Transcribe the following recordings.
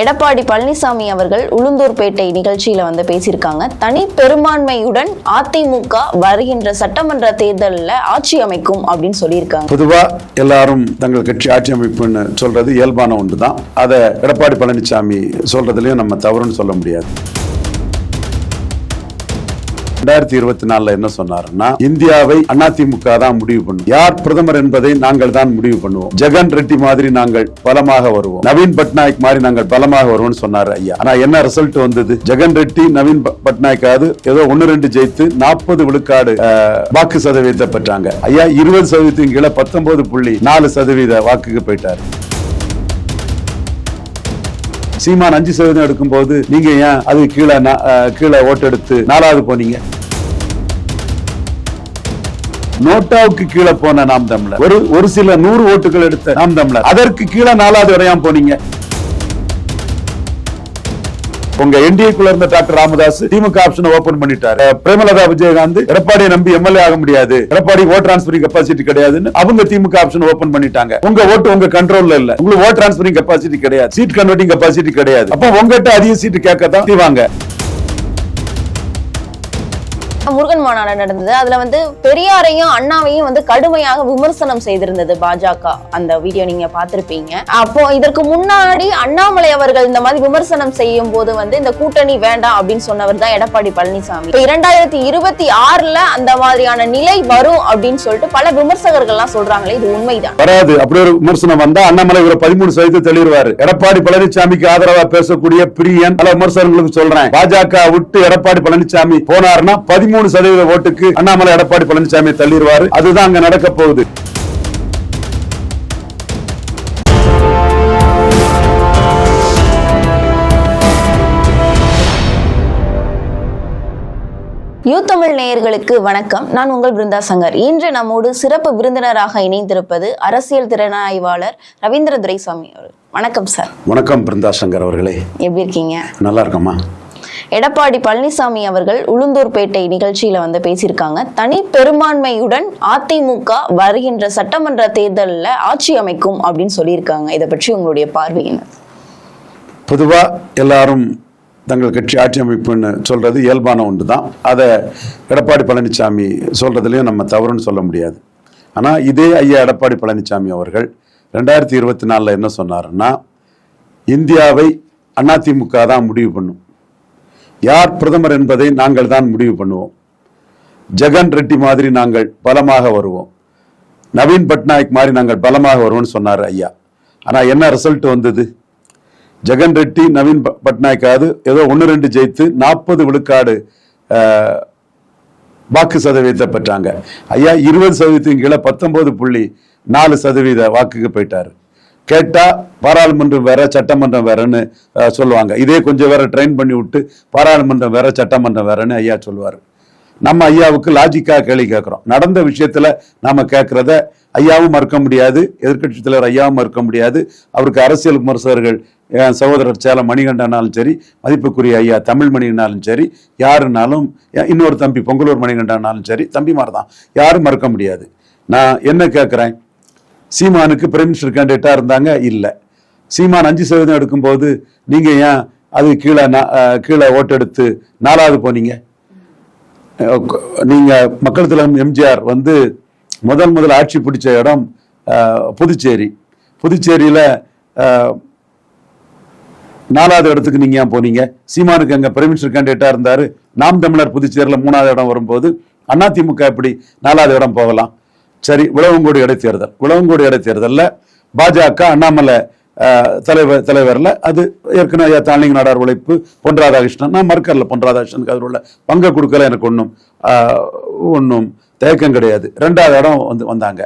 எடப்பாடி பழனிசாமி அவர்கள் உளுந்தூர்பேட்டை நிகழ்ச்சியில வந்து பேசியிருக்காங்க. தனி பெரும்பான்மையுடன் அதிமுக வருகின்ற சட்டமன்ற தேர்தலில் ஆட்சி அமைக்கும் அப்படின்னு சொல்லியிருக்காங்க. பொதுவா எல்லாரும் தங்கள் கட்சி ஆட்சி அமைப்புன்னு சொல்றது இயல்பான ஒன்று தான் அதை எடப்பாடி பழனிசாமி சொல்றதுலயும் நம்ம தவறுன்னு சொல்ல முடியாது. ரெண்டாயிரத்தி இருபத்தி நாலுல என்ன சொன்னாருன்னா இந்தியாவை அதிமுக தான் முடிவு பண்ணும். யார் பிரதமர் என்பதை நாங்கள் தான் முடிவு பண்ணுவோம். ஜெகன் ரெட்டி மாதிரி நாங்கள் பலமாக வருவோம். நவீன் பட்நாயக் மாதிரி நாங்கள் பலமாக வருவோம்னு சொன்னாரு ஐயா. ஆனா என்ன ரிசல்ட் வந்தது? ஜெகன் ரெட்டி நவீன் பட்நாயக்காவது ஏதோ ஒன்னு ரெண்டு ஜெயித்து நாற்பது விழுக்காடு வாக்கு சதவீதத்தை பெற்றாங்க. ஐயா இருபது சதவீதத்தின் கீழே பத்தொன்பது புள்ளி நாலு சதவீத வாக்குக்கு போயிட்டாரு. சீமான் அஞ்சு சதவீதம் எடுக்கும்போது நீங்க ஏன் அது கீழே கீழே ஓட்டெடுத்து நாலாவது போனீங்க? நோட்டாவுக்கு கீழே போன நாம் தமிழர். ஒரு ஒரு சில நூறு ஓட்டுகள் எடுத்த நாம் தமிழர். அதற்கு கீழே நாலாவது வரையாம் போனீங்க. உங்க என்டிஏக்குள்ள இருந்த doctor Ramadoss DMK option open பண்ணிட்டாரு. பிரேமலதா விஜயகாந்த் எடப்பாடியை நம்பி எம்எல்ஏ ஆக முடியாது. எடப்பாடி ஓட் டிரான்ஸ்பரிங் கெப்பாசிட்டி கிடையாதுன்னு அவங்க திமுக ஆப்ஷன் ஓபன் பண்ணிட்டாங்க. உங்க ஓட்டு உங்க கண்ட்ரோல்ல இல்ல. உங்களுக்கு ஓட் டிரான்ஸ்பரிங் கெப்பாசிட்டி கிடையாது. சீட் கன்வெர்ட்டிங் கெப்பாசிட்டி கிடையாது. அப்ப உங்ககிட்ட அதிக சீட்டு கேட்க தான் செய்வாங்க. முருகன் மாநாடு நடந்தது. அதுல வந்து பெரியாரையும் அண்ணாவையும் வந்து கடுமையாக விமர்சனம் செய்திருந்தது பாஜக. அந்த வீடியோ நீங்க பார்த்திருப்பீங்க. அப்போ இதற்கு முன்னாடி அண்ணாமலை அவர்கள் இந்த மாதிரி விமர்சனம் செய்யும் போது வந்து இந்த கூட்டணி வேண்டாம் அப்படின்னு சொன்னவர் தான் எடப்பாடி பழனிசாமி. இப்ப இரண்டாயிரத்தி இருபத்தி ஆறுல அந்த மாதிரியான நிலை வரும் அப்படின்னு சொல்லிட்டு பல விமர்சகர்கள்லாம் சொல்றாங்களே இது உண்மைதான். வராது. அப்படி ஒரு விமர்சனம் வந்தா அண்ணாமலை ஒரு பதிமூணு சதவீதம் தெளிவாரு எடப்பாடி பழனிசாமிக்கு ஆதரவா பேசக்கூடிய பிரியன் பல விமர்சகர்களுக்கு சொல்றேன். பாஜக விட்டு எடப்பாடி பழனிசாமி போனாருன்னா பதிமூணு சதவீத ஓட்டுக்கு அண்ணாமலை எடப்பாடி பழனிசாமி தள்ளிடுவாரு. அதுதான் அங்க நடக்க போகுது. யூ தமிழ் நேயர்களுக்கு வணக்கம். நான் உங்கள் பிருந்தா சங்கர். இன்று நம்மோடு சிறப்பு விருந்தினராக இணைந்திருப்பது அரசியல் திறனாய்வாளர் ரவீந்திர துரைசாமி அவர்கள். வணக்கம் சார். வணக்கம் பிருந்தா சங்கர் அவர்களே. எப்படி இருக்கீங்க? நல்லா இருக்கம்மா. எடப்பாடி பழனிசாமி அவர்கள் உளுந்தூர்பேட்டை நிகழ்ச்சியில வந்து பேசியிருக்காங்க. தனி பெரும்பான்மையுடன் அதிமுக வருகின்ற சட்டமன்ற தேர்தலில் ஆட்சி அமைக்கும் அப்படின்னு சொல்லியிருக்காங்க. இதை பற்றி உங்களுடைய பார்வை என்ன? பொதுவா எல்லாரும் தங்கள் கட்சி ஆட்சி அமைப்புன்னு சொல்றது இயல்பான ஒன்று தான் அதை எடப்பாடி பழனிசாமி சொல்கிறதுலையும் நம்ம தவறுன்னு சொல்ல முடியாது. ஆனால் இதே ஐயா எடப்பாடி பழனிசாமி அவர்கள் ரெண்டாயிரத்தி இருபத்தி நாலில் என்ன சொன்னாருன்னா இந்தியாவை அதிமுக தான் முடிவு பண்ணும். யார் பிரதமர் என்பதை நாங்கள் தான் முடிவு பண்ணுவோம். ஜெகன் ரெட்டி மாதிரி நாங்கள் பலமாக வருவோம். நவீன் பட்நாயக் மாதிரி நாங்கள் பலமாக வருவோம்னு சொன்னார் ஐயா. ஆனால் என்ன ரிசல்ட் வந்தது? ஜெகன் ரெட்டி நவீன் ப- பட்நாயக்காவது ஏதோ ஒன்று ரெண்டு ஜெயித்து நாற்பது விழுக்காடு வாக்கு சதவீதத்தை பெற்றாங்க. ஐயா இருபது சதவீதத்தின் கீழே பத்தொன்பது புள்ளி நாலு சதவீத வாக்குக்கு போயிட்டாரு. கேட்டா பாராளுமன்றம் வேற சட்டமன்றம் வேறன்னு சொல்லுவாங்க. இதே கொஞ்சம் வேற ட்ரெயின் பண்ணி விட்டு பாராளுமன்றம் வேற சட்டமன்றம் வேறன்னு ஐயா சொல்லுவார். நம்ம ஐயாவுக்கு லாஜிக்காக கேள்வி கேட்குறோம். நடந்த விஷயத்தில் நாம் கேட்குறத ஐயாவும் மறுக்க முடியாது எதிர்கட்சி தலைவர் ஐயாவும் மறுக்க முடியாது. அவருக்கு அரசியல் விமர்சகர்கள் என் சகோதரர் சேலம் மணிகண்டனாலும் சரி மதிப்புக்குரிய ஐயா தமிழ் மணிகண்டாலும் சரி யாருனாலும் இன்னொரு தம்பி பொங்கலூர் மணிகண்டனாலும் சரி தம்பிமார் தான் யாரும் மறுக்க முடியாது. நான் என்ன கேட்குறேன்? சீமானுக்கு பிரைம் மினிஸ்டர் கேண்டிடேட்டாக இருந்தாங்க? இல்லை. சீமான் அஞ்சு சதவீதம் எடுக்கும்போது நீங்கள் ஏன் அது கீழே நா- கீழே ஓட்டெடுத்து நாலாவது போனீங்க? நீங்கள் மக்கள் தலைவர் எம்ஜிஆர் வந்து முதல் முதல் ஆட்சி பிடிச்ச இடம் புதுச்சேரி. புதுச்சேரியில் நாலாவது இடத்துக்கு நீங்கள் ஏன் போனீங்க? சீமானுக்கு அங்கே பிரைம் மினிஸ்டர் கேண்டிடேட்டாக இருந்தார். நாம் தமிழர் புதுச்சேரியில் மூணாவது இடம் வரும்போது அதிமுக எப்படி நாலாவது இடம் போகலாம்? சரி உழவங்கோடு இடைத்தேர்தல். உழவங்கோடு இடைத்தேர்தலில் பாஜக அண்ணாமலை தலைவர் தலைவரில் அது ஏற்கனவே ஐயா நாடார் உழைப்பு பொன் ராதாகிருஷ்ணன். நான் மறுக்கல பொன் ராதாகிருஷ்ணனுக்கு அதில் உள்ள பங்கை கொடுக்கல எனக்கு ஒன்றும் ஒன்றும் தயக்கம் கிடையாது. ரெண்டாவது இடம் வந்து வந்தாங்க.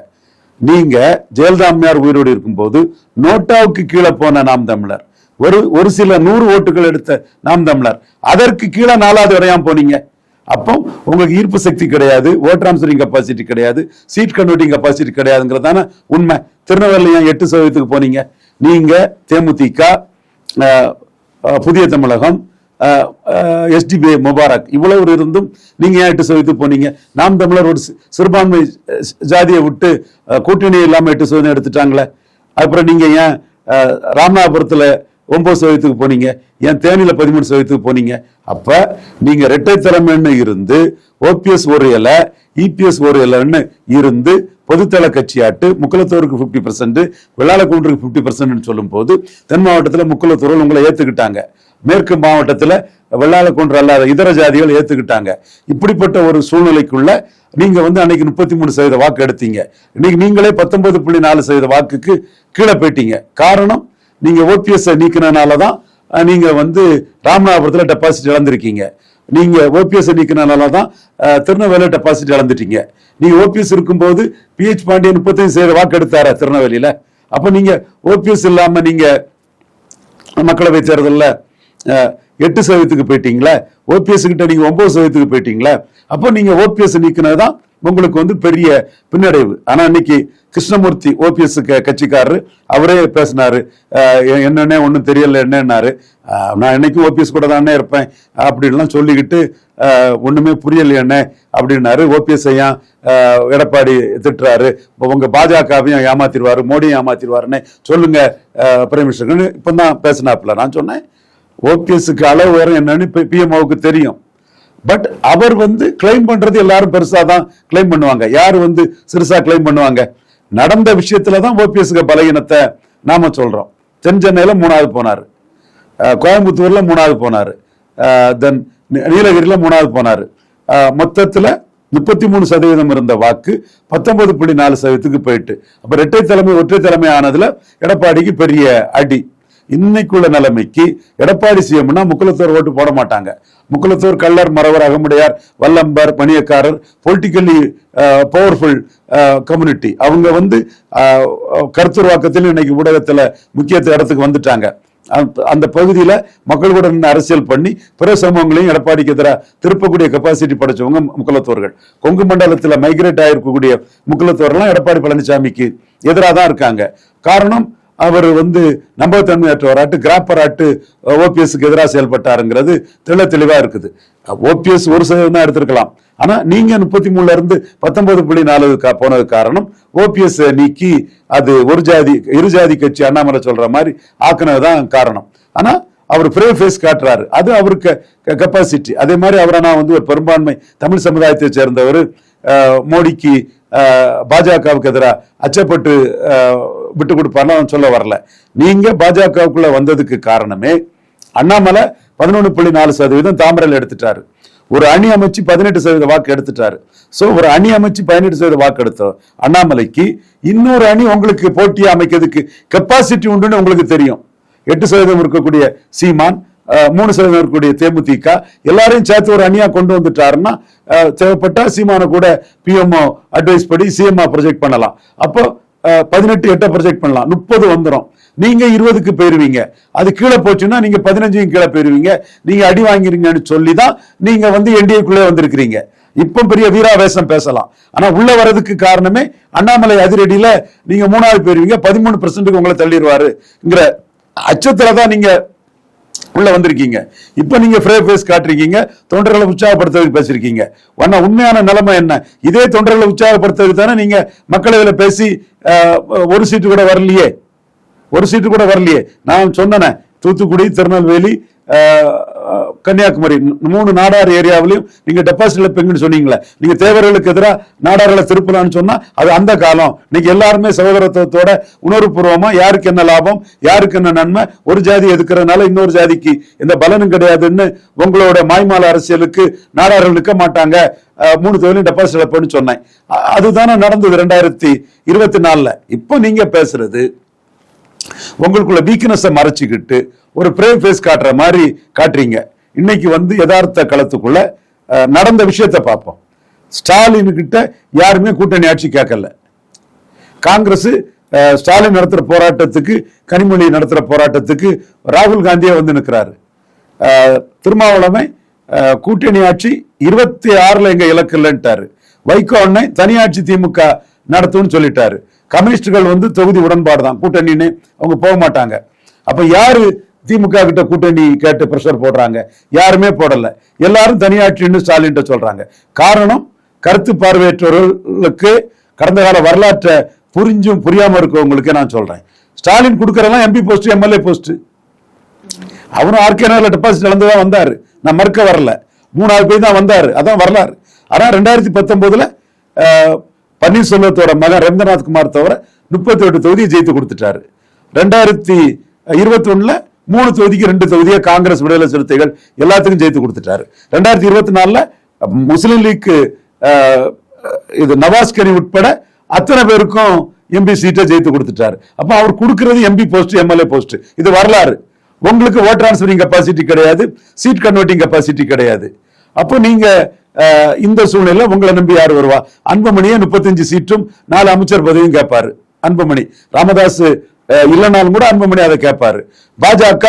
நீங்க ஜெயலலிதா அம்மையார் உயிரோடு இருக்கும்போது நோட்டாவுக்கு கீழே போன நாம் தமிழர். ஒரு ஒரு சில நூறு ஓட்டுகள் எடுத்த நாம் தமிழர். அதற்கு கீழே நாலாவது வரையாம போனீங்க. அப்போ உங்களுக்கு ஈர்ப்பு சக்தி கிடையாது ஓட் டிரான்ஸ்ஃபரிங் கெப்பாசிட்டி கிடையாது சீட் கன்வெர்ட்டிங் கெப்பாசிட்டி கிடையாதுங்கிறதான உண்மை. திருநெல்வேலி ஏன் எட்டு சதவீதத்துக்கு போனீங்க? நீங்க தேமுதிக புதிய தமிழகம் எஸ்டிபிஐ முபாரக் இவ்வளவு இருந்தும் நீங்க ஏன் எட்டு சதவீதத்துக்கு போனீங்க? நாம் தமிழர் ஒரு சிறுபான்மை ஜாதியை விட்டு கூட்டணி இல்லாமல் எட்டு சதவீதம் எடுத்துட்டாங்களே. அப்புறம் நீங்க ஏன் ராமநாதபுரத்தில் ஒன்பது சதவீதத்துக்கு போனீங்க. ஏன் தேனியில பதிமூணு சதவீதத்துக்கு போனீங்க. அப்ப நீங்க இரட்டை தலைமைன்னு இருந்து ஓபிஎஸ் ஒரு இலை இபிஎஸ் ஒரு இலைன்னு இருந்து பொதுத்தள கட்சியாட்டு முக்கலத்தூருக்கு பிப்டி பர்சன்ட் வெள்ளாளக்குன்றுக்கு பிப்டி பர்சன்ட்னு சொல்லும் போது தென் மாவட்டத்தில் முக்குலத்தோர்கள் உங்களை ஏத்துக்கிட்டாங்க. மேற்கு மாவட்டத்தில் வெள்ளாளக்குன்று அல்லாத இதர ஜாதிகள் ஏத்துக்கிட்டாங்க. இப்படிப்பட்ட ஒரு சூழ்நிலைக்குள்ள நீங்க வந்து அன்னைக்கு முப்பத்தி மூணு சதவீத வாக்கு எடுத்தீங்க. இன்னைக்கு நீங்களே பத்தொன்பது புள்ளி நாலு சதவீத வாக்குக்கு கீழே போயிட்டீங்க. காரணம் நீங்க ஓபிஎஸ் நீக்கினால தான் நீங்கள் நீங்க வந்து ராமநாதபுரத்தில் டெபாசிட் இழந்திருக்கீங்க. நீங்க ஓபிஎஸ் நீக்கினால தான் திருநெல்வேலியில் டெபாசிட் இழந்துட்டீங்க. நீங்க ஓபிஎஸ் இருக்கும்போது பிஹெச் பாண்டியன் முப்பத்தஞ்சு சதவீத வாக்கு எடுத்தாரா திருநெல்வேலியில்? அப்போ நீங்க ஓபிஎஸ் இல்லாம நீங்க மக்களவை தேர்தலில் எட்டு சதவீதத்துக்கு போயிட்டீங்களா ஓபிஎஸ் கிட்ட நீங்க ஒன்பது சதவீதத்துக்கு போயிட்டீங்களா அப்போ நீங்க ஓபிஎஸ் நீக்கினதுதான் உங்களுக்கு வந்து பெரிய பின்னடைவு. ஆனா இன்னைக்கு கிருஷ்ணமூர்த்தி ஓபிஎஸ் கட்சிக்காரரு அவரே பேசினாரு. என்னென்ன ஒன்றும் தெரியல என்னன்னாரு. நான் என்னைக்கும் ஓபிஎஸ் கூட தானே இருப்பேன் அப்படின்லாம் சொல்லிக்கிட்டு ஒண்ணுமே புரியல என்ன அப்படின்னாரு. ஓபிஎஸ் ஐயா எடப்பாடி திட்டுறாரு. உங்க பாஜகவையும் ஏமாத்திடுவாரு மோடியும் ஏமாத்திடுவாருன்னு சொல்லுங்க அஹ், இப்போ தான் பேசினாப்புல. நான் சொன்னேன் ஓபிஎஸ்க்கு அளவு வேற என்னன்னு பிஎம்ஓவுக்கு தெரியும். பட் அவர் வந்து கிளைம் பண்றது எல்லாரும் பெருசா தான் கிளைம் பண்ணுவாங்க. யார் வந்து சிறுசா கிளைம் பண்ணுவாங்க? நடந்த விஷயத்துல தான் ஓபிஎஸ்க்கு பலகீனத்தை நாம சொல்றோம். தென் சென்னையில மூணாவது போனாரு. கோயம்புத்தூர்ல மூணாவது போனார். தென் நீலகிரியில மூணாவது போனார். மொத்தத்தில் மொத்தத்துல முப்பத்தி மூணு சதவீதம் இருந்த வாக்கு பத்தொன்பது புள்ளி நாலு சதவீதத்துக்கு போயிட்டு. அப்ப இரட்டை தலைமை ஒற்றை தலைமை ஆனதுல எடப்பாடிக்கு பெரிய அடி. இன்னைக்குள்ள நிலைமைக்கு எடப்பாடி சிஎம்னா முக்குலத்தோர் ஓட்டு போட மாட்டாங்க. முக்குலத்தோர் கள்ளர் மறவர் அகமுடையார் வல்லம்பர் பணியக்காரர் பொலிட்டிக்கலி பவர்ஃபுல் கம்யூனிட்டி அவங்க வந்து கருத்துருவாக்கத்தில் இன்னைக்கு ஊடகத்துல முக்கிய இடத்துக்கு வந்துட்டாங்க. அந்த- அந்த பகுதியில மக்கள் கூட நின்று அரசியல் பண்ணி பிற சமூகங்களையும் எடப்பாடிக்கு எதிராக திருப்பக்கூடிய கெப்பாசிட்டி படைச்சவங்க முக்குலத்தோர்கள் கொங்கு மண்டலத்தில் மைக்ரேட் ஆகிருக்கக்கூடிய முக்குலத்தோர்லாம் எடப்பாடி பழனிசாமிக்கு எதிராக தான் இருக்காங்க. காரணம் அவர் வந்து நம்பகத்தன்மையற்றவராட்டு கிராப்பராட்டு ஓபிஎஸ்க்கு எதிராக செயல்பட்டாருங்கிறது தெள்ள தெளிவா இருக்குது. ஓபிஎஸ் ஒரு சதவீதம் தான் எடுத்திருக்கலாம். ஆனா நீங்க முப்பத்தி மூணுல இருந்து பத்தொன்பது புள்ளி நாலு கா- போனது காரணம் ஓபிஎஸ் நீக்கி அது ஒரு ஜாதி இரு ஜாதி கட்சி அண்ணாமலை சொல்ற மாதிரி ஆக்குனதுதான் காரணம். ஆனா அவர் பிரேவ் ஃபேஸ் காட்டுறாரு. அது அவருக்கு கெப்பாசிட்டி அதே மாதிரி அவர் ஆனால் வந்து ஒரு பெரும்பான்மை தமிழ் சமுதாயத்தை சேர்ந்தவர். மோடிக்கு பாஜகவுக்கு எதிராக அச்சப்பட்டு விட்டு கொடுப்பார்னு சொல்ல வரல. நீங்க பாஜகவுக்குள்ள வந்ததுக்கு காரணமே அண்ணாமலை பதினொன்று புள்ளி நாலு சதவீதம் தாமரையில் எடுத்துட்டாரு. ஒரு அணி அமைச்சு பதினெட்டு சதவீத வாக்கு எடுத்துட்டாரு. ஸோ ஒரு அணி அமைச்சு பதினெட்டு சதவீத வாக்கு எடுத்தோம் அண்ணாமலைக்கு இன்னொரு அணி உங்களுக்கு போட்டியை அமைக்கிறதுக்கு கெப்பாசிட்டி உண்டுன்னு உங்களுக்கு தெரியும். எட்டு சதவீதம் இருக்கக்கூடிய சீமான் மூணு சதவீதம் இருக்கக்கூடிய தேமுதிக எல்லாரையும் சேர்த்து ஒரு அணியா கொண்டு வந்துட்டாருன்னா தேவைப்பட்டா சீமான கூட பிஎம்ஓ அட்வைஸ் படி சிஎம்ஆ ப்ரொஜெக்ட் பண்ணலாம். அப்போ பதினெட்டு எட்டை ப்ரொஜெக்ட் பண்ணலாம். முப்பது வந்துடும் நீங்க இருபதுக்கு போயிருவீங்க. அது கீழே போச்சுன்னா நீங்க பதினஞ்சையும் கீழே போயிருவீங்க. நீங்க அடி வாங்கிறீங்கன்னு சொல்லி தான் நீங்க வந்து என்டிஏக்குள்ளே வந்திருக்கிறீங்க. இப்போ பெரிய வீராவேசம் பேசலாம். ஆனா உள்ள வர்றதுக்கு காரணமே அண்ணாமலை அதிரடியில நீங்க மூணாவது போயிருவீங்க. பதிமூணு பர்சன்ட்டுக்கு உங்களை தள்ளிடுவாருங்கிற அச்சத்துல தான் நீங்க உள்ள வந்திருக்கீங்க. இப்ப நீங்க ஃப்ரே ஃபேஸ் காட்டுறீங்க தொண்டர்களை உற்சாகப்படுத்துறதுக்கு பேசிருக்கீங்க ஆனா உண்மையான நிலைமை என்ன? இதே தொண்டர்களை உற்சாகப்படுத்துறதுக்கு தானே நீங்க மக்களவையில பேசி ஒரு சீட்டு கூட வரலையே. ஒரு சீட்டு கூட வரலையே. நான் சொன்னேனே தூத்துக்குடி திருநெல்வேலி கன்னியாகுமரி மூணு நாடார் ஏரியாவிலையும் நீங்க டெபாசிட் இழப்பீங்கன்னு சொன்னீங்களே. நீங்க தேவர்களுக்கு எதிராக நாடார்களை திருப்பலாம்னு சொன்னா அது அந்த காலம். இன்னைக்கு எல்லாருமே சகோதரத்துவத்தோட உணர்வுபூர்வமாக யாருக்கு என்ன லாபம் யாருக்கு என்ன நன்மை ஒரு ஜாதி எதுக்குறதுனால இன்னொரு ஜாதிக்கு எந்த பலனும் கிடையாதுன்னு உங்களோட மாய்மால அரசியலுக்கு நாடார்கள் நிற்க மாட்டாங்க. மூணு தொழிலும் டெபாசிட் இழப்புன்னு சொன்னேன். அதுதானே நடந்தது ரெண்டாயிரத்தி இருபத்தி நாலுல. இப்போ நீங்க பேசுறது உங்களுக்குள்ள வீக்னஸை மறைச்சிக்கிட்டு ஒரு பிரேம் ஃபேஸ் காட்டுற மாதிரி காட்டுறீங்க. இன்னைக்கு வந்து யதார்த்த களத்துக்குள்ள நடந்த விஷயத்தை பார்ப்போம். ஸ்டாலின் கிட்ட யாருமே கூட்டணி ஆட்சி கேட்கல. காங்கிரஸ் ஸ்டாலின் நடத்துற போராட்டத்துக்கு கனிமொழி நடத்துற போராட்டத்துக்கு ராகுல் காந்தியே வந்து நிற்கிறாரு திருமாவளமை அஹ், கூட்டணி ஆட்சி இருபத்தி ஆறுல எங்க இலக்கு இல்லைன்ட்டாரு வைகோ அண்ணன் தனியாட்சி திமுக நடத்தும்னு சொல்லிட்டாரு. கம்யூனிஸ்டுகள் வந்து தொகுதி உடன்பாடு தான் கூட்டணின்னு அவங்க போக மாட்டாங்க. அப்ப யாரு திமுக கிட்ட கூட்டணி கேட்டு ப்ரெஷர் போடுறாங்க. யாருமே போடல. எல்லாரும் தனியாட்சின்னு ஸ்டாலின் சொல்றாங்க. காரணம் கருத்து பார்வையற்றவர்களுக்கு கடந்த கால வரலாற்றை புரிஞ்சும் புரியாம இருக்கவங்களுக்கு நான் சொல்றேன். ஸ்டாலின் கொடுக்கறதெல்லாம் எம்பி போஸ்ட் எம்எல்ஏ போஸ்ட் அவரும் ஆர்கேனால டெபாசிட் இழந்து தான் வந்தாரு. நான் மறுக்க வரல. மூணாவது போய் தான் வந்தாரு. அதான் வரலாறு. ஆனால் ரெண்டாயிரத்தி பத்தொன்பதுல பன்னீர்செல்வத்தோட மகன் ரவீந்திரநாத் குமார் தவிர முப்பத்தி எட்டு தொகுதியை ஜெயித்து கொடுத்துட்டாரு. ரெண்டாயிரத்தி இருபத்தி ஒண்ணுல மூணு தொகுதிக்கு ரெண்டு தொகுதியை காங்கிரஸ் விடுதலை சிறுத்தைகள் எல்லாத்துக்கும் ஜெயித்து கொடுத்துட்டாரு. ரெண்டாயிரத்தி இருபத்தி நாலுல முஸ்லீம் லீக் இது நவாஸ் கனி உட்பட அத்தனை பேருக்கும் எம்பி சீட்டை ஜெயித்து கொடுத்துட்டாரு. அப்ப அவர் கொடுக்கறது எம்பி போஸ்ட் எம்எல்ஏ போஸ்ட் இது வரலாறு. உங்களுக்கு ஓட் டிரான்ஸ்பரிங் கெப்பாசிட்டி கிடையாது சீட் கன்வெர்ட்டிங் கெப்பாசிட்டி கிடையாது. அப்போ நீங்க இந்த சூழ்நிலை உங்களை நம்பி யார் வருவா? அன்புமணியே முப்பத்தஞ்சு சீட்டும் நாலு அமைச்சர் பதவியும் கேட்பாரு. அன்புமணி. ராமதாஸ் இல்லைனாலும் கூட அன்புமணி அதை கேட்பாரு. பாஜக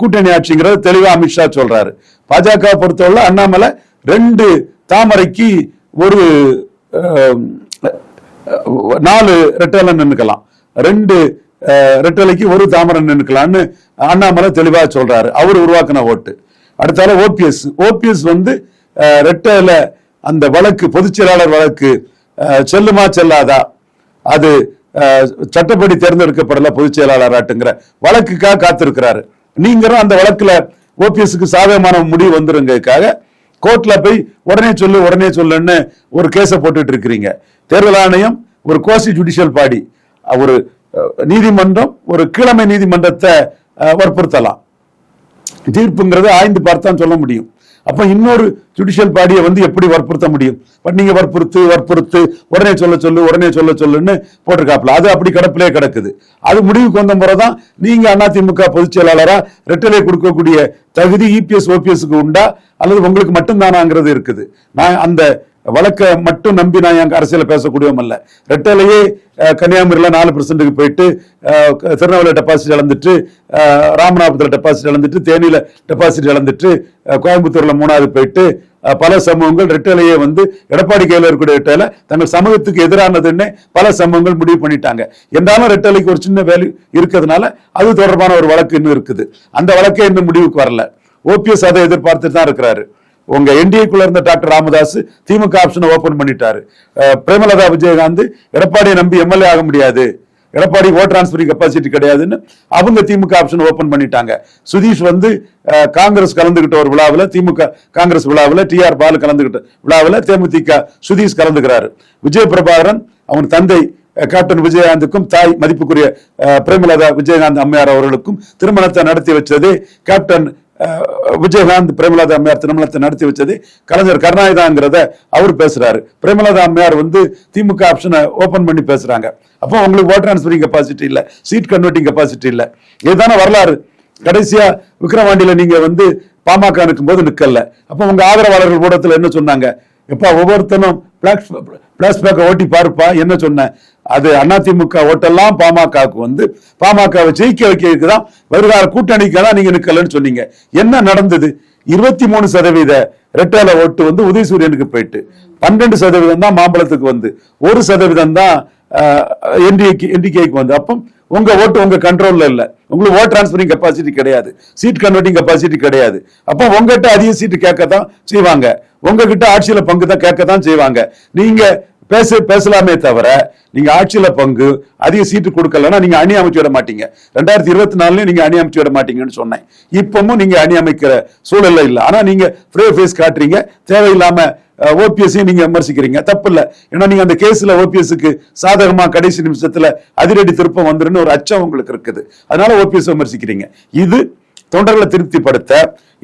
கூட்டணி ஆட்சிங்கிறது தெளிவா அமித்ஷா சொல்றாரு. பாஜக பொறுத்தவரை அண்ணாமலை ரெண்டு தாமரைக்கு ஒரு நாலு ரெட்டலை நின்னுக்கலாம். ரெண்டு ரெட்டலைக்கு ஒரு தாமரை நின்னுக்கலாம்னு அண்ணாமலை தெளிவா சொல்றாரு. அவர் உருவாக்கின ஓட்டு. அடுத்தால ஓபிஎஸ். ஓபிஎஸ் வந்து ரெட்டல அந்த வழக்கு பொதுச் செயலாளர் வழக்கு செல்லுமா செல்லாதா? அது சட்டப்படி தேர்ந்தெடுக்கப்படல பொதுச் செயலாளராட்டுங்கிற வழக்குக்காக காத்திருக்கிறாரு. நீங்களும் அந்த வழக்குல ஓபிஎஸ்க்கு சாதகமான முடிவு வந்துருங்கக்காக கோர்ட்ல போய் உடனே சொல்லு உடனே சொல்லுன்னு ஒரு கேஸை போட்டுட்டு இருக்கிறீங்க. தேர்தல் ஆணையம் ஒரு கோசி ஜுடிஷியல் பாடி ஒரு நீதிமன்றம் ஒரு கீழமை நீதிமன்றத்தை வற்புறுத்தலாம். தீர்ப்புங்கிறது ஆய்ந்து பார்த்தான் சொல்ல முடியும். அப்ப இன்னொரு ஜுடிஷியல் பாடியை வந்து எப்படி வற்புறுத்த முடியும்? பட் நீங்க வற்புறுத்து வற்புறுத்து உடனே சொல்ல சொல்லு உடனே சொல்ல சொல்லுன்னு போட்டிருக்காப்புல. அது அப்படி கிடப்பிலே கிடக்குது. அது முடிவுக்கு வந்த முறைதான் நீங்க அதிமுக பொதுச் செயலாளரா ரெட்டலை கொடுக்கக்கூடிய தகுதி இபிஎஸ் ஓபிஎஸ்க்கு உண்டா? அல்லது உங்களுக்கு மட்டும்தானாங்கிறது இருக்குது. நான் அந்த வழக்கை மட்டும் நம்பி நான் எங்கள் அரசியல பேசக்கூடியவும் அல்ல. ரெட்டலையே கன்னியாகுமரியில் நாலு பர்சன்ட்டுக்கு போயிட்டு அஹ், டெபாசிட் இழந்துட்டு ராமநாதபுரத்தில் டெபாசிட் இழந்துட்டு தேனியில் டெபாசிட் இழந்துட்டு கோயம்புத்தூரில் மூணாவது போயிட்டு பல சமூகங்கள் ரெட்டலையே வந்து எடப்பாடி கையில் இருக்கக்கூடிய ரெட்டையில தங்கள் சமூகத்துக்கு எதிரானதுன்னு பல சமூகங்கள் முடிவு பண்ணிட்டாங்க. என்றாலும் ரெட்டலைக்கு ஒரு சின்ன வேல்யூ இருக்கிறதுனால அது தொடர்பான ஒரு வழக்கு இன்னும் இருக்குது. அந்த வழக்கே இன்னும் முடிவுக்கு வரல. ஓபிஎஸ் அதை எதிர்பார்த்துட்டு தான் இருக்கிறாரு. உங்க என்டிஏக்குள்ள இருந்த டாக்டர் ராமதாஸ் திமுக ஆப்ஷனை ஓபன் பண்ணிட்டாரு. பிரேமலதா விஜயகாந்த் எடப்பாடியை நம்பி எம்எல்ஏ ஆக முடியாது. எடப்பாடி ஓட் டிரான்ஸ்பரிங் கெப்பாசிட்டி கிடையாதுன்னு அவங்க திமுக ஆப்ஷன் ஓபன் பண்ணிட்டாங்க. சுதீஷ் வந்து காங்கிரஸ் கலந்துகிட்ட ஒரு விழாவில் திமுக காங்கிரஸ் விழாவில் டிஆர் பாலு கலந்துகிட்ட விழாவில் தேமுதிக சுதீஷ் கலந்துக்கிறாரு. விஜய பிரபாகரன் அவன் தந்தை கேப்டன் விஜயகாந்துக்கும் தாய் மதிப்புக்குரிய பிரேமலதா விஜயகாந்த் அம்மையார் அவர்களுக்கும் திருமணத்தை நடத்தி வச்சது கேப்டன் விஜயகாந்த் பிரேமலதா அம்மையார் திருமணத்தை நடத்தி வச்சது கலைஞர் கருணாநிதாங்கிறத அவர் பேசுறாரு. பிரேமலதா அம்மையார் வந்து திமுக ஆப்ஷனை ஓபன் பண்ணி பேசுறாங்க. அப்போ உங்களுக்கு ஓட் டிரான்ஸ்பரிங் கெப்பாசிட்டி இல்ல சீட் கன்வெர்ட்டிங் கெப்பாசிட்டி இல்ல. இதுதானே வரலாறு. கடைசியா விக்ரவாண்டியில நீங்க வந்து பாமக நிற்கும்போது நிக்கல. அப்போ உங்க ஆதரவாளர்கள் கூடத்துல என்ன சொன்னாங்க? எப்பா ஒவ்வொருத்தனும் பிளாஸ்பேக்கை ஓட்டி பாருப்பா என்ன சொன்னேன் அது அதிமுக ஓட்டெல்லாம் பாமகவுக்கு வந்து பாமகவை ஜெயிக்க வைக்கிறதுக்கு தான் வருகால கூட்டணிக்கு தான் நீங்க நிக்கலன்னு சொன்னீங்க. என்ன நடந்தது? இருபத்தி மூணு சதவீத ரெட்டேல ஓட்டு வந்து உதயசூரியனுக்கு போயிட்டு பன்னெண்டு சதவீதம் தான் மாம்பழத்துக்கு வந்து ஒரு சதவீதம் தான் என்டிஏக்கு என்டிகேக்கு வந்து. அப்போ உங்க ஓட்டு உங்க கண்ட்ரோல்ல இல்ல. உங்களுக்கு ஓட் டிரான்ஸ்பரிங் கெப்பாசிட்டி கிடையாது. சீட் கன்வெர்ட்டிங் கெப்பாசிட்டி கிடையாது. அப்போ உங்ககிட்ட அதிக சீட்டு கேட்க தான் செய்வாங்க. உங்ககிட்ட ஆட்சியில பங்கு தான் கேட்க தான் செய்வாங்க. நீங்க பேச பேசலாமே தவிர நீங்க ஆட்சியில பங்கு அதிக சீட்டு கொடுக்கலன்னா நீங்க அணி அமைச்சு விட மாட்டீங்க. ரெண்டாயிரத்தி இருபத்தி நாலுலயும் நீங்க அணி அமைச்சு விட மாட்டீங்கன்னு சொன்னேன். இப்பவும் நீங்க அணி அமைக்கிற சூழல்ல இல்லை. ஆனா நீங்க ஃப்ரே ஃபேஸ் காட்டுறீங்க. தேவையில்லாம ஓபிஎஸ்ஸையும் நீங்க விமர்சிக்கிறீங்க. தப்பு இல்லை ஏன்னா நீங்க அந்த கேஸ்ல ஓபிஎஸ்க்கு சாதகமா கடைசி நிமிஷத்துல அதிரடி திருப்பம் வந்துருன்னு ஒரு அச்சம் உங்களுக்கு இருக்குது. அதனால ஓபிஎஸ் விமர்சிக்கிறீங்க. இது தொண்டர்களை திருப்திப்படுத்த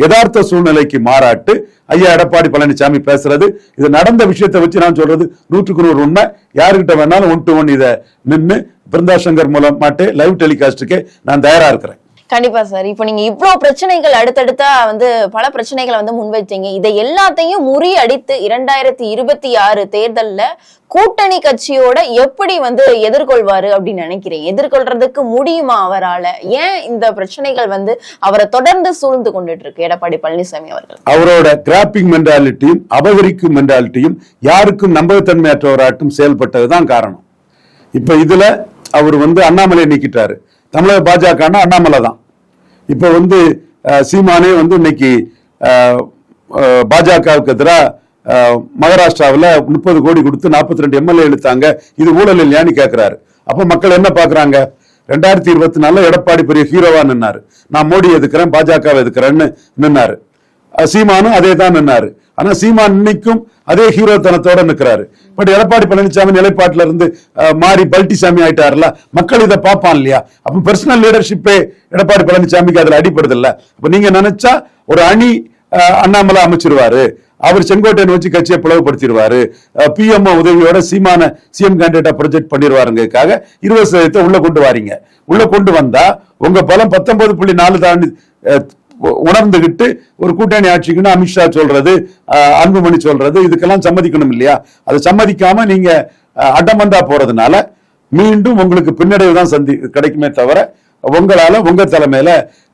யதார்த்த சூழ்நிலைக்கு மாறாட்டு ஐயா எடப்பாடி பழனிசாமி பேசுறது. இது நடந்த விஷயத்தை வச்சு நான் சொல்றது நூற்றுக்கு நூறு உண்மை. யாருக்கிட்ட வேணாலும் ஒன் டு ஒன் இதை நின்று பிருந்தா சங்கர் மூலம் மாட்டு லைவ் டெலிகாஸ்டுக்கு நான் தயாரா இருக்கிறேன். கண்டிப்பா சார். இப்போ நீங்க இவ்வளவு பிரச்சனைகள் அடுத்தடுத்தா வந்து பல பிரச்சனைகளை வந்து முன்வைச்சீங்க இதை எல்லாத்தையும் முறியடித்து இரண்டாயிரத்தி இருபத்தி ஆறு தேர்தல்ல கூட்டணி கட்சியோட எப்படி வந்து எதிர்கொள்வாரு அப்படின்னு நினைக்கிறேன் எதிர்கொள்றதுக்கு முடியுமா அவரால? ஏன் இந்த பிரச்சனைகள் வந்து அவரை தொடர்ந்து சூழ்ந்து கொண்டுட்டு இருக்கு எடப்பாடி பழனிசாமி அவர்கள். அவரோட கிராப்பிங் மென்டாலிட்டியும் அபகரிக்கும் மென்டாலிட்டியும் யாருக்கும் நம்பகத்தன்மையற்றவராட்டும் செயல்பட்டதுதான் காரணம். இப்ப இதுல அவர் வந்து அண்ணாமலை நீக்கிட்டாரு. தமிழக பாஜகன்னா அண்ணாமலை தான். இப்ப வந்து சீமானே வந்து இன்னைக்கு பாஜகவுக்கு எதிராக மகாராஷ்டிராவில் முப்பது கோடி கொடுத்து நாற்பத்தி ரெண்டு எம்எல்ஏ இழுத்தாங்க. இது ஊழல் இல்லையான்னு கேட்கிறாரு அப்ப மக்கள் என்ன பாக்குறாங்க? ரெண்டாயிரத்தி இருபத்தி நாலுல எடப்பாடி பெரிய ஹீரோவா நின்னாரு. நான் மோடி எதுக்குறேன் பாஜக எதுக்குறேன்னு நின்னாரு. சீமானும் அதே தான் நின்னாரு. ஆனா சீமான் இன்னைக்கும் அதே ஹீரோத்தனத்தோட நிக்கிறாரு. பட் எடப்பாடி பழனிசாமி நிலைப்பாட்டில இருந்து அஹ், மாறி பல்ட்டிசாமி ஆயிட்டாருல மக்கள் இதை பார்ப்பான் இல்லையா? அப்ப பர்சனல் லீடர்ஷிப்பே எடப்பாடி பழனிசாமிக்கு அதுல அடிப்படுது இல்ல அப்ப நீங்க நினைச்சா ஒரு அணி அஹ், அண்ணாமலை அமைச்சிருவாரு. அவர் செங்கோட்டையன் வச்சு கட்சியை பிளவுபடுத்திடுவாரு. பிஎம்ஓ உதவியோட சீமான சிஎம் கேண்டிடேட்டா ப்ரொஜெக்ட் பண்ணிடுவாருங்கிறதுக்காக இருபது சதவீதத்தை உள்ள கொண்டு வாரீங்க. உள்ள கொண்டு வந்தா உங்க பலம் பத்தொன்பது புள்ளி நாலு தாண்டி உணர்ந்துகிட்டு ஒரு கூட்டணி ஆட்சிக்குன்னு அமித்ஷா சொல்றது அன்புமணி சொல்றது இதுக்கெல்லாம் சம்மதிக்கணும் இல்லையா? அதை சம்மதிக்காம நீங்க அடமந்தா போறதுனால மீண்டும் உங்களுக்கு பின்னடைவு தான் சந்தி கிடைக்குமே தவிர உங்களால உங்க தலைமையில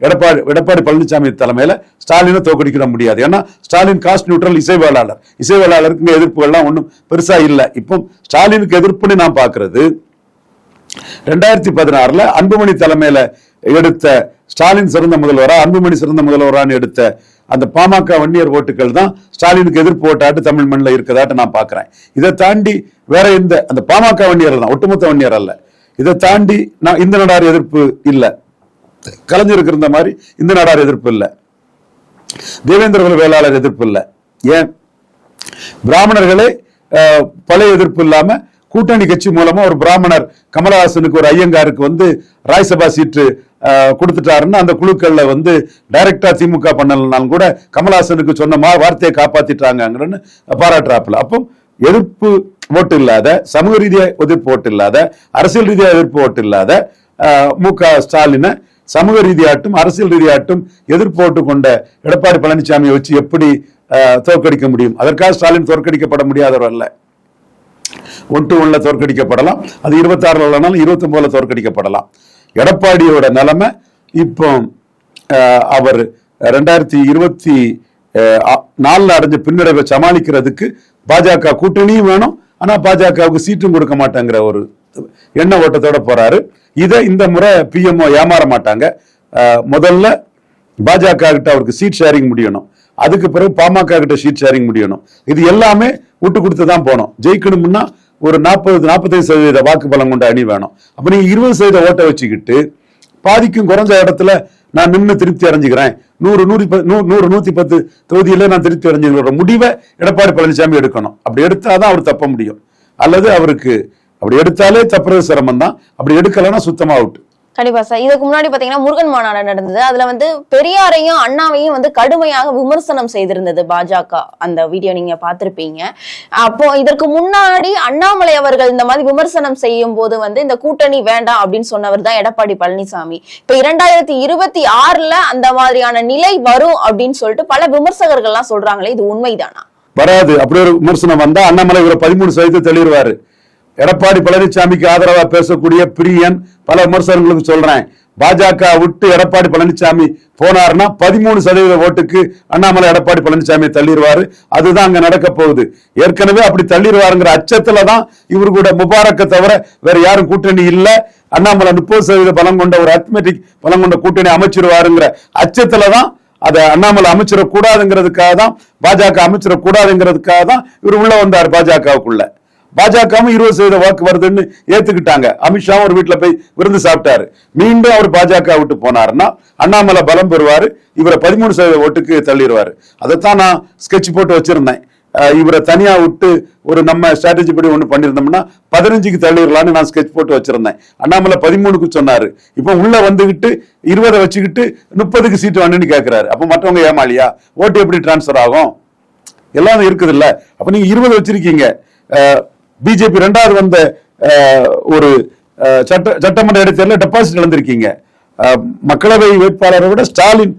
எடப்பாடி எடப்பாடி பழனிசாமி தலைமையில ஸ்டாலினை தோக்கடிக்கிட முடியாது. ஏன்னா ஸ்டாலின் காஸ்ட் நியூட்ரல் இசைவேளாளர். இசைவேளாளருக்கு எதிர்ப்புகள்லாம் ஒன்றும் பெருசா இல்லை. இப்போ ஸ்டாலினுக்கு எதிர்ப்புன்னு நான் பாக்குறது ரெண்டாயிரத்தி பதினாறுல அன்புமணி தலைமையில எடுத்த ஸ்டாலின் சிறந்த முதல்வரா அன்புமணி சிறந்த முதல்வரான்னு எடுத்த அந்த பாமக வன்னியர் ஓட்டுகள் தான் ஸ்டாலினுக்கு எதிர்ப்பு ஓட்டாட்டு தமிழ் மண்ணில் இருக்கதாட்டு நான் பார்க்குறேன். இதை தாண்டி வேற எந்த அந்த பாமக வன்னியர் தான் ஒட்டுமொத்த வன்னியர் அல்ல. இதை தாண்டி நான் இந்த நடார் எதிர்ப்பு இல்லை. கலைஞருக்கு இருந்த மாதிரி இந்த நடார் எதிர்ப்பு இல்லை. தேவேந்திரகுல வேளாளர் எதிர்ப்பு இல்லை. ஏன்? பிராமணர்களே பழைய எதிர்ப்பு இல்லாம கூட்டணி கட்சி மூலமா ஒரு பிராமணர் கமலஹாசனுக்கு ஒரு ஐயங்காருக்கு வந்து ராய்சபா சீட்டு கொடுத்துட்டாருன்னு அந்த குழுக்கள்ல வந்து டைரக்டா திமுக பண்ணலனாலும் கூட கமலஹாசனுக்கு சொன்ன மா வார்த்தையை காப்பாத்திட்டாங்கன்னு பாராட்டுறாப்புல. அப்போ எதிர்ப்பு ஓட்டு இல்லாத சமூக ரீதியா எதிர்ப்பு ஓட்டு இல்லாத அரசியல் ரீதியா எதிர்ப்பு ஓட்டு இல்லாத மு க ஸ்டாலினை சமூக ரீதியாட்டும் அரசியல் ரீதியாட்டும் எதிர்ப்பு ஓட்டு கொண்ட எடப்பாடி பழனிசாமியை வச்சு எப்படி அஹ், தோற்கடிக்க முடியும்? அதற்காக ஸ்டாலின் தோற்கடிக்கப்பட முடியாதவர் அல்ல. ஒன் டு ஒன்ல தோற்கடிக்கப்படலாம். அது இருபத்தாறுல இல்லைனாலும் இருபத்தி ஒன்பதுல தோற்கடிக்கப்படலாம். எடப்பாடியோட நிலைமை. இப்போ அவர் ரெண்டாயிரத்தி இருபத்தி நாலில் அடைஞ்ச பின்னடைவை சமாளிக்கிறதுக்கு பாஜக கூட்டணியும் வேணும். ஆனால் பாஜகவுக்கு சீட்டும் கொடுக்க மாட்டாங்கிற ஒரு எண்ண ஓட்டத்தோட போறாரு. இதை இந்த முறை பிஎம்ஓ ஏமாற மாட்டாங்க. அஹ், முதல்ல பாஜக கிட்ட அவருக்கு சீட் ஷேரிங் முடியணும். அதுக்கு பிறகு பாமக கிட்ட சீட் ஷேரிங் முடியணும். இது எல்லாமே விட்டு கொடுத்து தான் போனோம். ஜெயிக்கணும்னா ஒரு நாற்பது நாற்பத்தைந்து சதவீத வாக்கு பலம் கொண்ட அணி வேணும். அப்போ நீங்கள் இருபது சதவீத ஓட்டை வச்சுக்கிட்டு பாதிக்கும் குறைஞ்ச இடத்துல நான் நின்று திருப்தி அடைஞ்சுக்கிறேன். நூறு நூறு ப- நூறு நூற்றி பத்து தொகுதியில் நான் திருப்தி அடைஞ்சுக்கிற முடிவை எடப்பாடி பழனிசாமி எடுக்கணும். அப்படி எடுத்தால் தான் அவர் தப்ப முடியும். அல்லது அவருக்கு அப்படி எடுத்தாலே தப்புறது சிரமம் தான் அப்படி எடுக்கலைன்னா சுத்தமாக விட்டு கண்டிப்பா சார். இதுக்கு முன்னாடி பாத்தீங்கன்னா முருகன் மாநாடு நடந்தது. அதுல வந்து பெரியாரையும் அண்ணாவையும் வந்து கடுமையாக விமர்சனம் செய்திருந்தது பாஜக. அந்த வீடியோ நீங்க பாத்திருப்பீங்க. அப்போ இதற்கு முன்னாடி அண்ணாமலை அவர்கள் இந்த மாதிரி விமர்சனம் செய்யும் போது வந்து இந்த கூட்டணி வேண்டாம் அப்படின்னு சொன்னவர் தான் எடப்பாடி பழனிசாமி. இப்ப இரண்டாயிரத்தி இருபத்தி ஆறுல அந்த மாதிரியான நிலை வரும் அப்படின்னு சொல்லிட்டு பல விமர்சகர்கள்லாம் சொல்றாங்களே இது உண்மைதானா? வராது. அப்படி ஒரு விமர்சனம் வந்தா அண்ணாமலை ஒரு பதிமூணு சதவீதம் தெளிவாரு எடப்பாடி பழனிசாமிக்கு ஆதரவா பேசக்கூடிய பிரியன் பல விமர்சனங்களுக்கு சொல்றேன். பாஜக விட்டு எடப்பாடி பழனிசாமி போனாருன்னா பதிமூணு சதவீத ஓட்டுக்கு அண்ணாமலை எடப்பாடி பழனிசாமி தள்ளிடுவாரு. அதுதான் அங்க நடக்க போகுது. ஏற்கனவே அப்படி தள்ளிடுவாருங்கிற அச்சத்துல தான் இவரு கூட முபாரக்கை தவிர வேற யாரும் கூட்டணி இல்ல. அண்ணாமலை முப்பது சதவீத பலம் கொண்ட ஒரு அத்மெட்டிக் பலம் கொண்ட கூட்டணி அமைச்சிருவாருங்கிற அச்சத்துல தான் அதை அண்ணாமலை அமைச்சிடக்கூடாதுங்கிறதுக்காக தான் பாஜக அமைச்சிடக்கூடாதுங்கிறதுக்காக தான் இவர் உள்ள வந்தார் பாஜகவுக்குள்ள. பாஜகவும் இருபது சதவீத வாக்கு வருதுன்னு ஏத்துக்கிட்டாங்க. அமித்ஷாவும் ஒரு வீட்டில் போய் விருந்து சாப்பிட்டாரு. மீண்டும் அவர் பாஜக விட்டு போனாருன்னா அண்ணாமலை பலம் பெறுவாரு இவரை பதிமூணு சதவீத ஓட்டுக்கு தள்ளிடுவாரு. அதைத்தான் நான் ஸ்கெட்ச் போட்டு வச்சிருந்தேன். அஹ் இவரை தனியா விட்டு ஒரு நம்ம ஸ்ட்ராட்டஜி படி ஒன்று பண்ணியிருந்தோம்னா பதினஞ்சுக்கு தள்ளிடலாம்னு நான் ஸ்கெட்ச் போட்டு வச்சிருந்தேன். அண்ணாமலை பதிமூணுக்கு சொன்னாரு. இப்போ உள்ள வந்துகிட்டு இருபதை வச்சுக்கிட்டு முப்பதுக்கு சீட்டு வேணும்னு கேட்கிறாரு அப்போ மற்றவங்க ஏமாளியா? ஓட்டு எப்படி டிரான்ஸ்ஃபர் ஆகும்? எல்லாம் இருக்குது இல்ல அப்போ நீங்க இருபது வச்சிருக்கீங்க. பிஜேபி ரெண்டாவது வந்த ஒரு சட்ட சட்டமன்ற இடைத்தேர்தலில் டெபாசிட் இழந்திருக்கீங்க. மக்களவை வேட்பாளரை விட ஸ்டாலின்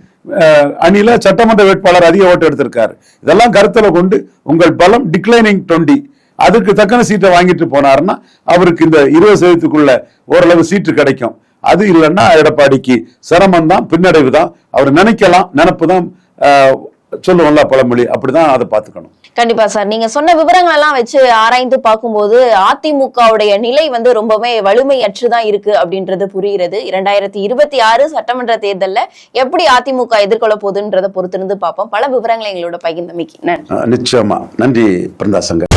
அணியில சட்டமன்ற வேட்பாளர் அதிக ஓட்டு எடுத்திருக்காரு. இதெல்லாம் கருத்தில் கொண்டு உங்கள் பலம் டிக்ளைனிங் டுவெண்ட்டி அதுக்கு தக்கன சீட்டை வாங்கிட்டு போனாருன்னா அவருக்கு இந்த இருபது சதவீதத்துக்குள்ள ஓரளவு சீட்டு கிடைக்கும். அது இல்லைன்னா எடப்பாடிக்கு சிரமம் தான் பின்னடைவு தான் அவர் நினைக்கலாம் நினப்பு தான் சொல்லுவோம்ல பழமொழி. அப்படிதான் அதை பார்த்துக்கணும். கண்டிப்பா சார். நீங்க சொன்ன விவரங்கள் எல்லாம் வச்சு ஆராய்ந்து பார்க்கும்போது அதிமுகவுடைய நிலை வந்து ரொம்பவே வலிமையற்றுதான் இருக்கு அப்படின்றது புரிகிறது. இரண்டாயிரத்தி இருபத்தி ஆறு சட்டமன்ற தேர்தல்ல எப்படி அதிமுக எதிர்கொள்ள போகுதுன்றதை பொறுத்திருந்து பார்ப்போம். பல விவரங்களை எங்களோட பகிர்ந்தமைக்கு. நன்றி. நிச்சயமா. நன்றி பிருந்தா சங்கர்